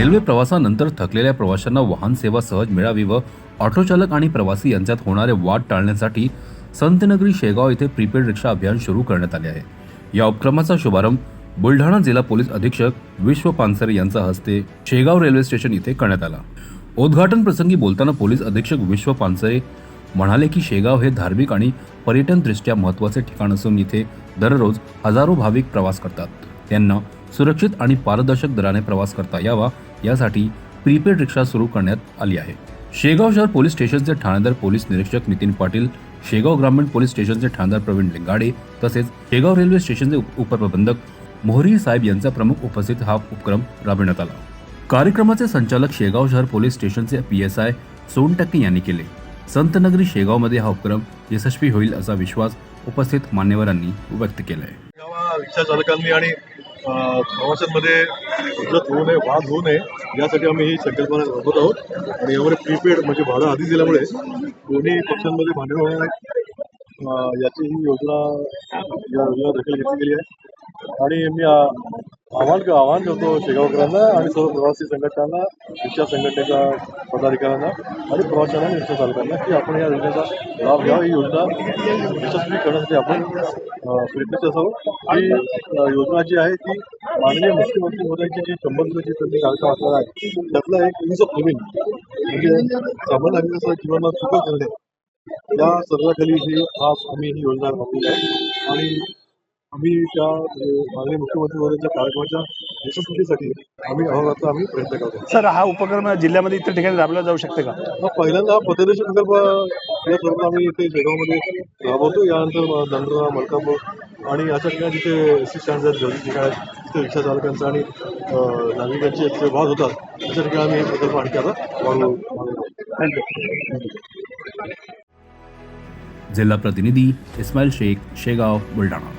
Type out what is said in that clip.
Railway प्रवासानंतर थकलेल्या प्रवाशांना वाहन सेवा सहज मिळावी व ऑटोचालक आणि प्रवासी यांच्यात होणारे वाद टाळण्यासाठी संतनगरी शेगाव येथे प्रीपेड रिक्षा अभियान सुरू करण्यात आले आहे. या उपक्रमाचा शुभारंभ बुलढाणा जिल्हा पोलीस अधीक्षक विश्व पानसरे यांच्या हस्ते शेगाव रेल्वे स्टेशन इथे करण्यात आला. उद्घाटन प्रसंगी बोलताना पोलीस अधीक्षक विश्व पानसरे म्हणाले की शेगाव हे धार्मिक आणि पर्यटनदृष्ट्या महत्त्वाचे ठिकाण असून इथे दररोज हजारो भाविक प्रवास करतात. त्यांना सुरक्षित आणि पारदर्शक दराने प्रवास करता यावा यासाठी प्रीपेड रिक्षा सुरू करण्यात आली आहे. शेगाव शहर पोलीस स्टेशनचे ठाणेदार पोलीस निरीक्षक नितीन पाटील शेगाव ग्रामीण पोलीस स्टेशनचे ठाणेदार प्रवीण लिंगाडे तसेच शेगाव रेल्वे स्टेशनचे उपप्रबंधक मोहरी साहेब यांचा प्रमुख उपस्थित हा उपक्रम राबविण्यात आला. कार्यक्रमाचे संचालक शेगाव शहर पोलीस स्टेशनचे पी एस आय सोनटक्के यांनी केले. संतनगरी शेगावमध्ये हा उपक्रम यशस्वी होईल असा विश्वास उपस्थित मान्यवरांनी व्यक्त केला आहे रिक्षा चालकांनी आणि प्रवाशांमध्ये उद्रत होऊ नये वाद होऊ नये यासाठी आम्ही ही संकल्पना राबवत आहोत. आणि यामुळे प्रीपेड म्हणजे भाडं आधी दिल्यामुळे दोन्ही पक्षांमध्ये भांडण होणार नाही याची ही योजना या योजना दखल घेतली गेली आहे. आणि मी आव्हान आव्हान करतो शेगावकरांना आणि सर्व प्रवासी संघटनांना रिक्षा संघटनेच्या पदाधिकाऱ्यांना आणि प्रवाशांना आणि रिक्षा चालकांना की आपण या योजनेचा लाभ घ्यावा. ही योजना यशस्वी करण्यासाठी आपण अ, प्रयत्नशील असावं. ही योजना जी आहे ती माननीय मुख्यमंत्री महोदयांची जी शंभर रुपयाची त्यांनी कार्यक्रम असणार आहे त्यातला एक ईज ऑफ लिव्हिंग म्हणजे सामान्य नागरिकाचं जीवनात सुखद करणे या सर्वाखाली ही हा आम्ही ही योजना राबवली आहे. आणि आम्ही त्या माननीय मुख्यमंत्री महोदयांच्या कार्यक्रमाच्या यशस्वीसाठी आम्ही अहोरात्र आम्ही प्रयत्न करतो. सर हा उपक्रम जिल्ह्यामध्ये इतर ठिकाणी राबवला जाऊ शकते का? मग पहिल्यांदा हा पथदर्शी प्रकल्प या स्वरूपात आम्ही इथे शेगावमध्ये राबवतो. यानंतर दंडरा मलकापूर आणि अशा ठिकाणी जिथे एस टी स्टँड आहेत गर्दी ठिकाण आहेत तिथे रिक्षा चालकांचा आणि नागरिकांचे जे वाद होतात अशा ठिकाणी आम्ही हे प्रकल्प आणखी आता वाढवू वाढवू. जिल्हा प्रतिनिधी इस्माईल शेख शेगाव बुलढाणा.